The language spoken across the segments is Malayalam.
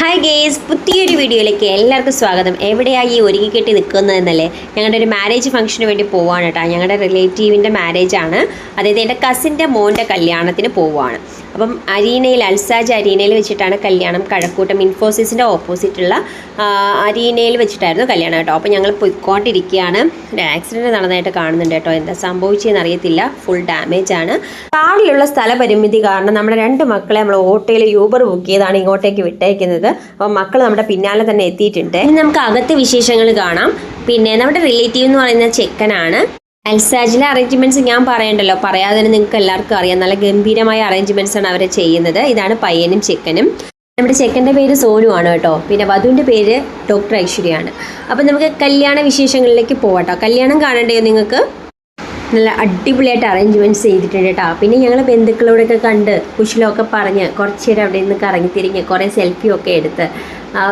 ഹായ് ഗേസ് പുതിയൊരു വീഡിയോയിലേക്ക് എല്ലാവർക്കും സ്വാഗതം. എവിടെയാണ് ഈ ഒരുങ്ങി കെട്ടി നിൽക്കുന്നതെന്നല്ലേ ഞങ്ങളുടെ ഒരു മാരേജ് ഫംഗ്ഷന് വേണ്ടി പോവാണ് കേട്ടോ. ഞങ്ങളുടെ റിലേറ്റീവിന്റെ മാരേജാണ് അതായത് എന്റെ കസിന്റെ മോന്റെ കല്യാണത്തിന് പോവുകയാണ് അപ്പം അരീനയിൽ അൽസാജ് അരീനയിൽ വെച്ചിട്ടാണ് കല്യാണം. കഴക്കൂട്ടം ഇൻഫോസിസിന്റെ ഓപ്പോസിറ്റുള്ള അരീനയിൽ വെച്ചിട്ടായിരുന്നു കല്യാണം കേട്ടോ. അപ്പോൾ ഞങ്ങൾ പൊയ്ക്കോണ്ടിരിക്കുകയാണ്. ഒരു ആക്സിഡന്റ് നടന്നതായിട്ട് കാണുന്നുണ്ട് കേട്ടോ. എന്താ സംഭവിച്ചതെന്ന് അറിയത്തില്ല ഫുൾ ഡാമേജ് ആണ്. കാറിലുള്ള സ്ഥലപരിമിതി കാരണം നമ്മുടെ രണ്ട് മക്കളെ നമ്മൾ ഓട്ടോയിൽ യൂബർ ബുക്ക് ചെയ്താണ് ഇങ്ങോട്ടേക്ക് വിട്ടേക്കുന്നത് അപ്പോൾ മക്കൾ നമ്മുടെ പിന്നാലെ തന്നെ എത്തിയിട്ടുണ്ട്. ഇനി നമുക്ക് അകത്ത് വിശേഷങ്ങൾ കാണാം. പിന്നെ നമ്മുടെ റിലേറ്റീവ് എന്ന് പറയുന്ന ചെക്കനാണ്. അൽസാജിലെ അറേഞ്ച്മെന്റ്സ് ഞാൻ പറയണ്ടല്ലോ. പറയാതെ നിങ്ങൾക്ക് എല്ലാവർക്കും അറിയാം. നല്ല ഗംഭീരമായ അറേഞ്ച്മെന്റ്സ് ആണ് അവർ ചെയ്യുന്നത്. ഇതാണ് പയ്യനും ചിക്കനും. നമ്മുടെ ചെക്കന്റെ പേര് സോനു ആണ് കേട്ടോ. പിന്നെ വധുവിന്റെ പേര് ഡോക്ടർ ഐശ്വര്യയാണ് അപ്പം നമുക്ക് കല്യാണ വിശേഷങ്ങളിലേക്ക് പോവാട്ടോ. കല്യാണം കാണണ്ടേ നിങ്ങൾക്ക്? നല്ല അടിപൊളിയായിട്ട് അറേഞ്ച്മെന്റ്സ് ചെയ്തിട്ടുണ്ട് കേട്ടോ പിന്നെ ഞങ്ങൾ ബന്ധുക്കളോടൊക്കെ കണ്ട് കുശിലൊക്കെ പറഞ്ഞ് കുറച്ച് നേരം അവിടെ നിന്ന് കറങ്ങി തിരിഞ്ഞ് കുറേ സെൽഫിയൊക്കെ എടുത്ത്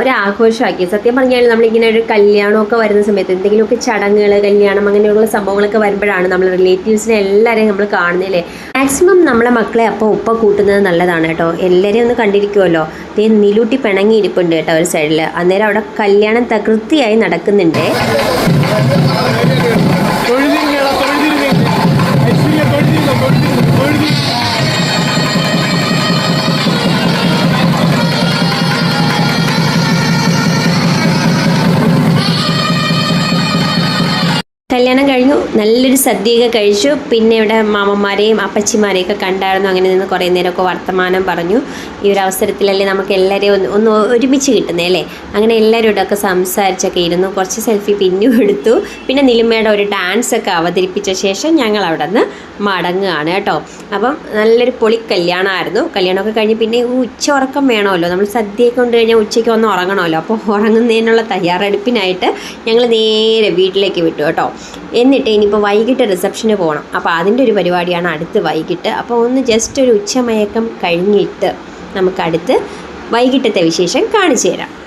ഒരു ആഘോഷമാക്കി. സത്യം പറഞ്ഞാൽ നമ്മളിങ്ങനെ ഒരു കല്യാണമൊക്കെ വരുന്ന സമയത്ത് എന്തെങ്കിലുമൊക്കെ ചടങ്ങുകൾ കല്യാണം അങ്ങനെയുള്ള സംഭവങ്ങളൊക്കെ വരുമ്പോഴാണ് നമ്മൾ റിലേറ്റീവ്സിനെ എല്ലാവരെയും നമ്മൾ കാണുന്നില്ലേ മാക്സിമം നമ്മളെ മക്കളെ അപ്പോൾ ഉപ്പ കൂട്ടുന്നത് നല്ലതാണ് കേട്ടോ എല്ലാവരെയും ഒന്ന് കണ്ടിരിക്കുമല്ലോ ദേ നിലൂട്ടി പിണങ്ങിയിരിപ്പുണ്ട് കേട്ടോ ഒരു സൈഡിൽ അന്നേരം അവിടെ കല്യാണം തകൃതിയായി നടക്കുന്നുണ്ട്. കല്യാണം കഴിഞ്ഞു നല്ലൊരു സദ്യയൊക്കെ കഴിച്ചു. പിന്നെ ഇവിടെ മാമന്മാരെയും അപ്പച്ചിമാരെയൊക്കെ കണ്ടായിരുന്നു. അങ്ങനെ നിന്ന് കുറേ നേരമൊക്കെ വർത്തമാനം പറഞ്ഞു. ഈ ഒരു അവസരത്തിലല്ലേ നമുക്ക് എല്ലാവരെയും ഒന്ന് ഒന്ന് ഒരുമിച്ച് കിട്ടുന്നേ അല്ലേ? അങ്ങനെ എല്ലാവരോടൊക്കെ സംസാരിച്ചൊക്കെ ഇരുന്നു. കുറച്ച് സെൽഫി പിന്നും എടുത്തു. പിന്നെ നിലിമയുടെ ഒരു ഡാൻസ് ഒക്കെ അവതരിപ്പിച്ച ശേഷം ഞങ്ങൾ അവിടെ നിന്ന് മടങ്ങുകയാണ് കേട്ടോ. അപ്പം നല്ലൊരു പൊളി കല്യാണമായിരുന്നു. കല്യാണമൊക്കെ കഴിഞ്ഞ് പിന്നെ ഉച്ച ഉറക്കം വേണമല്ലോ. നമ്മൾ സദ്യയൊക്കെ കൊണ്ട് കഴിഞ്ഞാൽ ഉച്ചയ്ക്ക് ഒന്ന് ഉറങ്ങണമല്ലോ. അപ്പോൾ ഉറങ്ങുന്നതിനുള്ള തയ്യാറെടുപ്പിനായിട്ട് ഞങ്ങൾ നേരെ വീട്ടിലേക്ക് വിട്ടു കേട്ടോ. എന്നിട്ട് ഇനിയിപ്പോൾ വൈകിട്ട് റിസപ്ഷന് പോകണം അപ്പോൾ അതിന്റെ ഒരു പരിപാടിയാണ് അടുത്ത് വൈകിട്ട്. അപ്പോൾ ഒന്ന് ജസ്റ്റ് ഒരു ഉച്ചമയക്കം കഴിഞ്ഞിട്ട് നമുക്കടുത്ത് വൈകിട്ടത്തെ വിശേഷം കാണിച്ചു തരാം.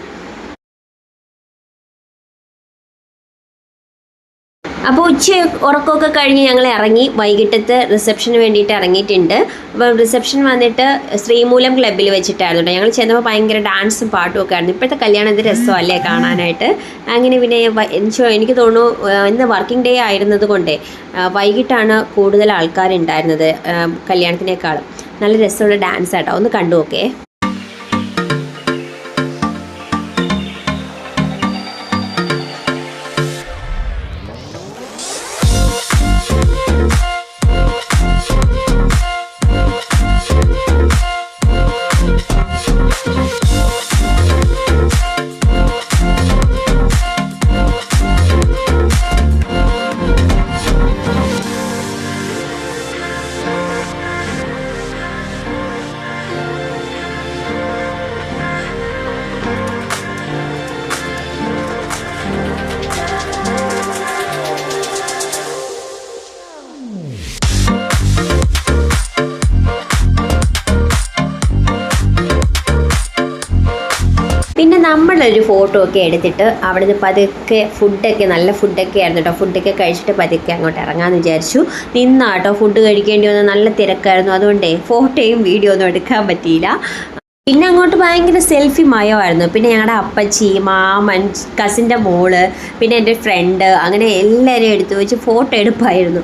അപ്പോൾ ഉച്ച ഉറക്കമൊക്കെ കഴിഞ്ഞ് ഞങ്ങൾ ഇറങ്ങി. വൈകിട്ടത്തെ റിസപ്ഷന് വേണ്ടിയിട്ട് ഇറങ്ങിയിട്ടുണ്ട്. അപ്പോൾ റിസപ്ഷൻ വന്നിട്ട് ശ്രീമൂലം ക്ലബ്ബിൽ വെച്ചിട്ടായിരുന്നു ഞങ്ങൾ ചെന്നപ്പോൾ ഭയങ്കര ഡാൻസും പാട്ടും ഒക്കെ ആയിരുന്നു. ഇപ്പോഴത്തെ കല്യാണം ഇത് രസമല്ലേ കാണാനായിട്ട്? അങ്ങനെ പിന്നെ എനിക്ക് തോന്നുന്നു ഇന്ന് വർക്കിംഗ് ഡേ ആയിരുന്നത് കൊണ്ടേ വൈകിട്ടാണ് കൂടുതൽ ആൾക്കാരുണ്ടായിരുന്നത് കല്യാണത്തിനേക്കാളും. നല്ല രസമുള്ള ഡാൻസ് ആട്ടോ. ഒന്ന് കണ്ടു നോക്കേ. നമ്മളൊരു ഫോട്ടോ ഒക്കെ എടുത്തിട്ട് അവിടുന്ന് പതുക്കെ ഫുഡൊക്കെ നല്ല ഫുഡൊക്കെ ആയിരുന്നു കേട്ടോ ഫുഡൊക്കെ കഴിച്ചിട്ട് പതുക്കെ അങ്ങോട്ട് ഇറങ്ങാമെന്ന് വിചാരിച്ചു. നിന്നാട്ടോ ഫുഡ് കഴിക്കേണ്ടി വന്ന നല്ല തിരക്കായിരുന്നു. അതുകൊണ്ടേ ഫോട്ടോയും വീഡിയോ ഒന്നും എടുക്കാൻ പറ്റിയില്ല. പിന്നെ അങ്ങോട്ട് ഭയങ്കര സെൽഫി മയമായിരുന്നു. പിന്നെ ഞങ്ങളുടെ അപ്പച്ചി മാമൻ കസിന്റെ മോൾ പിന്നെ എന്റെ ഫ്രണ്ട് അങ്ങനെ എല്ലാവരെയും എടുത്തു വെച്ച് ഫോട്ടോ എടുപ്പായിരുന്നു.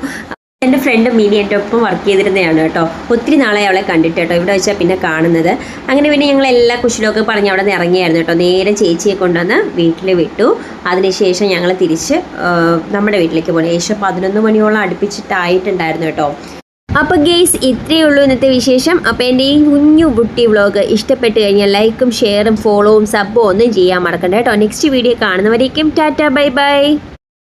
എന്റെ ഫ്രണ്ട് മിനി എന്റെ ഒപ്പം വർക്ക് ചെയ്തിരുന്നതാണ് കേട്ടോ. ഒത്തിരി നാളെ അവളെ കണ്ടിട്ട് കേട്ടോ. ഇവിടെ വെച്ചാൽ പിന്നെ കാണുന്നത്. അങ്ങനെ പിന്നെ ഞങ്ങൾ എല്ലാ കുശിലൊക്കെ പറഞ്ഞ് അവിടെ നിന്ന് ഇറങ്ങിയായിരുന്നു കേട്ടോ. നേരെ ചേച്ചിയെ കൊണ്ടുവന്ന് വീട്ടിൽ വിട്ടു. അതിനുശേഷം ഞങ്ങൾ തിരിച്ച് നമ്മുടെ വീട്ടിലേക്ക് പോകണം ഏകദേശം പതിനൊന്ന് മണിയോളം അടുപ്പിച്ചിട്ടായിട്ടുണ്ടായിരുന്നു കേട്ടോ. അപ്പോൾ ഗെയ്സ് ഇത്രയേ ഉള്ളൂ ഇന്നത്തെ വിശേഷം. അപ്പോൾ എന്റെ ഈ കുഞ്ഞു ബുട്ടി വ്ളോഗ് ഇഷ്ടപ്പെട്ട് കഴിഞ്ഞാൽ ലൈക്കും ഷെയറും ഫോളോവും സബ്ബും ഒന്നും ചെയ്യാൻ മറക്കണ്ട കേട്ടോ. നെക്സ്റ്റ് വീഡിയോ കാണുന്നവരേക്കും ടാറ്റ ബൈ ബൈ